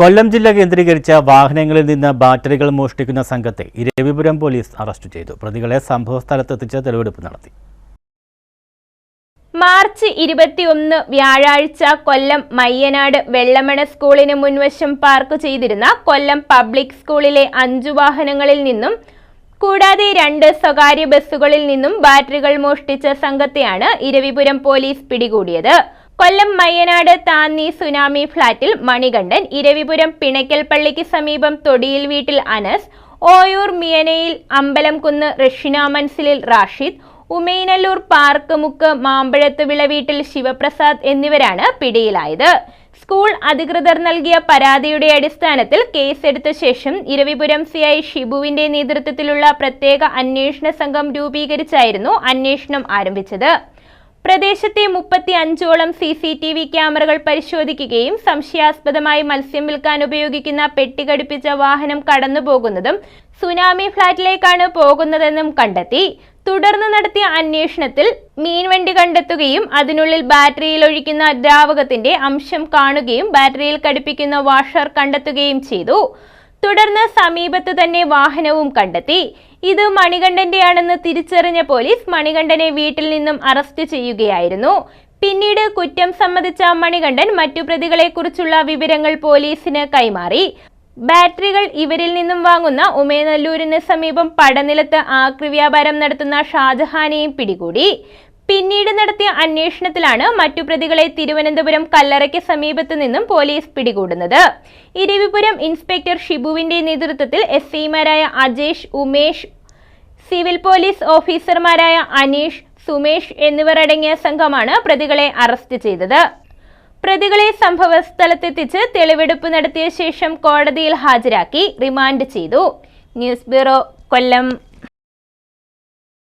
കൊല്ലം ജില്ല കേന്ദ്രീകരിച്ച വാഹനങ്ങളിൽ നിന്ന് ബാറ്ററികൾ മോഷ്ടിക്കുന്ന സംഘത്തെ ഇരവിപുരം പോലീസ് അറസ്റ്റ് ചെയ്തു. പ്രതികളെ സംഭവസ്ഥലത്തെത്തിച്ച് തെളിവെടുപ്പ് നടത്തി. മാർച്ച് ഇരുപത്തിയൊന്ന് വ്യാഴാഴ്ച കൊല്ലം മയ്യനാട് വെള്ളമണ സ്കൂളിന് മുൻവശം പാർക്ക് ചെയ്തിരുന്ന കൊല്ലം പബ്ലിക് സ്കൂളിലെ അഞ്ചു വാഹനങ്ങളിൽ നിന്നും കൂടാതെ രണ്ട് സ്വകാര്യ ബസ്സുകളിൽ നിന്നും ബാറ്ററികൾ മോഷ്ടിച്ച സംഘത്തെയാണ് ഇരവിപുരം പോലീസ് പിടികൂടിയത്. കൊല്ലം മയ്യനാട് താന്നി സുനാമി ഫ്ളാറ്റിൽ മണികണ്ഠൻ ഇരവിപുരം പിണയ്ക്കൽ പള്ളിക്ക് സമീപം തൊടിയിൽ വീട്ടിൽ അനസ് ഓയൂർ മിയനയിൽ അമ്പലംകുന്ന് റഷിന മൻസിലിൽ റാഷിദ് ഉമൈനല്ലൂർ പാർക്ക് മുക്ക് മാമ്പഴത്ത് വിള വീട്ടിൽ ശിവപ്രസാദ് എന്നിവരാണ് പിടിയിലായത്. സ്കൂൾ അധികൃതർ നൽകിയ പരാതിയുടെ അടിസ്ഥാനത്തിൽ കേസെടുത്ത ശേഷം ഇരവിപുരം സി ഐ ഷിബുവിന്റെ നേതൃത്വത്തിലുള്ള പ്രത്യേക അന്വേഷണ സംഘം രൂപീകരിച്ചായിരുന്നു അന്വേഷണം ആരംഭിച്ചത്. പ്രദേശത്തെ മുപ്പത്തി അഞ്ചോളം സി സി ടി വി ക്യാമറകൾ പരിശോധിക്കുകയും സംശയാസ്പദമായി മത്സ്യം വിൽക്കാൻ ഉപയോഗിക്കുന്ന പെട്ടി ഘടിപ്പിച്ച വാഹനം കടന്നുപോകുന്നതും സുനാമി ഫ്ളാറ്റിലേക്കാണ് പോകുന്നതെന്നും കണ്ടെത്തി. തുടർന്ന് നടത്തിയ അന്വേഷണത്തിൽ മീൻവണ്ടി കണ്ടെത്തുകയും അതിനുള്ളിൽ ബാറ്ററിയിൽ ഒഴിക്കുന്ന ദ്രാവകത്തിന്റെ അംശം കാണുകയും ബാറ്ററിയിൽ ഘടിപ്പിക്കുന്ന വാഷർ കണ്ടെത്തുകയും ചെയ്തു. തുടർന്ന് സമീപത്ത് തന്നെ വാഹനവും കണ്ടെത്തി. ഇത് മണികണ്ഠന്റെയാണെന്ന് തിരിച്ചറിഞ്ഞ പോലീസ് മണികണ്ഠനെ വീട്ടിൽ നിന്നും അറസ്റ്റ് ചെയ്യുകയായിരുന്നു. പിന്നീട് കുറ്റം സമ്മതിച്ച മണികണ്ഠൻ മറ്റു പ്രതികളെക്കുറിച്ചുള്ള വിവരങ്ങൾ പോലീസിന് കൈമാറി. ബാറ്ററികൾ ഇവരിൽ നിന്നും വാങ്ങുന്ന ഉമയനല്ലൂരിന് സമീപം പടനിലത്ത് ആക്രി വ്യാപാരം നടത്തുന്ന ഷാജഹാനെയും പിടികൂടി. പിന്നീട് നടത്തിയ അന്വേഷണത്തിലാണ് മറ്റു പ്രതികളെ തിരുവനന്തപുരം കല്ലറയ്ക്ക് സമീപത്തു നിന്നും പോലീസ് പിടികൂടുന്നത്. ഇരവിപുരം ഇൻസ്പെക്ടർ ഷിബുവിന്റെ നേതൃത്വത്തിൽ എസ് ഐമാരായ അജേഷ് ഉമേഷ് സിവിൽ പോലീസ് ഓഫീസർമാരായ അനീഷ് സുമേഷ് എന്നിവർ അടങ്ങിയ സംഘമാണ് പ്രതികളെ അറസ്റ്റ് ചെയ്തത്. പ്രതികളെ സംഭവ സ്ഥലത്തെത്തിച്ച് തെളിവെടുപ്പ് നടത്തിയ ശേഷം കോടതിയിൽ ഹാജരാക്കി റിമാൻഡ് ചെയ്തു. News bureau Kollam.